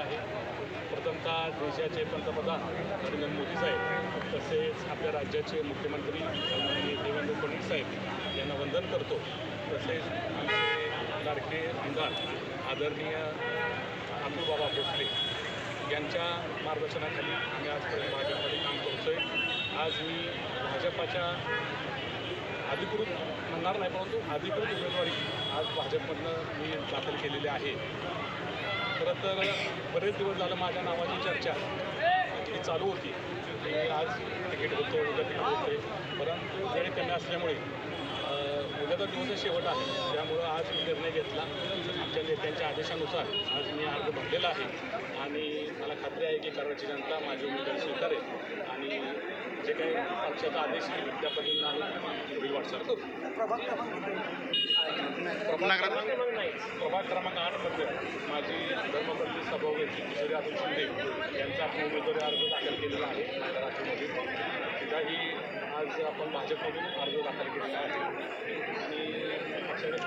आहे. प्रथमतः देशाचे पंतप्रधान नरेंद्र मोदी साहेब तसेच आपल्या राज्याचे मुख्यमंत्री माननीय देवेंद्र फडणवीस साहेब यांना वंदन करतो. तसेच आमचे लाडके आमदार आदरणीय आंबूबाबा भोसले यांच्या मार्गदर्शनाखाली आम्ही आजपर्यंत भाजपमध्ये काम करतो आहे आज मी भाजपाच्या अधिकृत म्हणणार नाही परंतु अधिकृत उमेदवारी आज भाजपमधनं मी दाखल केलेली आहे. खरं तर बरेच दिवस झालं माझ्या नावाची चर्चा ही चालू होती. की आज तिकीट होतं उद्या तिकीट होते परंतु वेळ कमी असल्यामुळे उद्याचा दिवस शेवट आहे. त्यामुळं आज मी निर्णय घेतला. आमच्या नेत्यांच्या आदेशानुसार आज मी अर्ज भरलेला आहे. आणि मला खात्री आहे की कराडची जनता माझी उमेदवारी स्वीकारेल. आणि जे काही पक्षाचा आदेश येईल त्या पद्धतीनं आम्ही पुढील वाटचाल करू. प्रभाग क्रमांक नाही प्रभाग क्रमांक आठमध्ये माझी धर्मपत्नी सभापती किशोरी अतुल शिंदे यांचा आपण उमेदवारी अर्ज दाखल केलेला आहे. राज्यामधून तिथंही आज आपण भाजपमधून अर्ज दाखल केलेला आहे आणि पक्षाच्या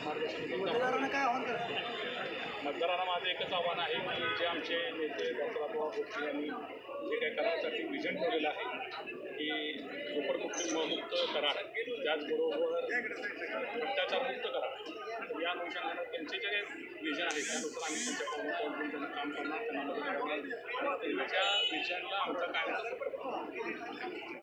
मार्गदर्शन करून आपण मतदारांना काय आव्हान करतो खासदारांना माझं एकच आव्हान आहे की जे आमचे नेते डॉक्टर गोष्टी यांनी जे काही करारासाठी विजन ठेवलेलं आहे की झोपडमुक्त करार त्याचबरोबर भ्रष्टाचारमुक्त करार या अनुषंगानं त्यांचे जे विजन आहे त्यानुसार आम्ही त्यांच्या त्यांना काम करणार त्यांना मदत करणार. आणि त्यांच्या विजनला आमचा कायमचा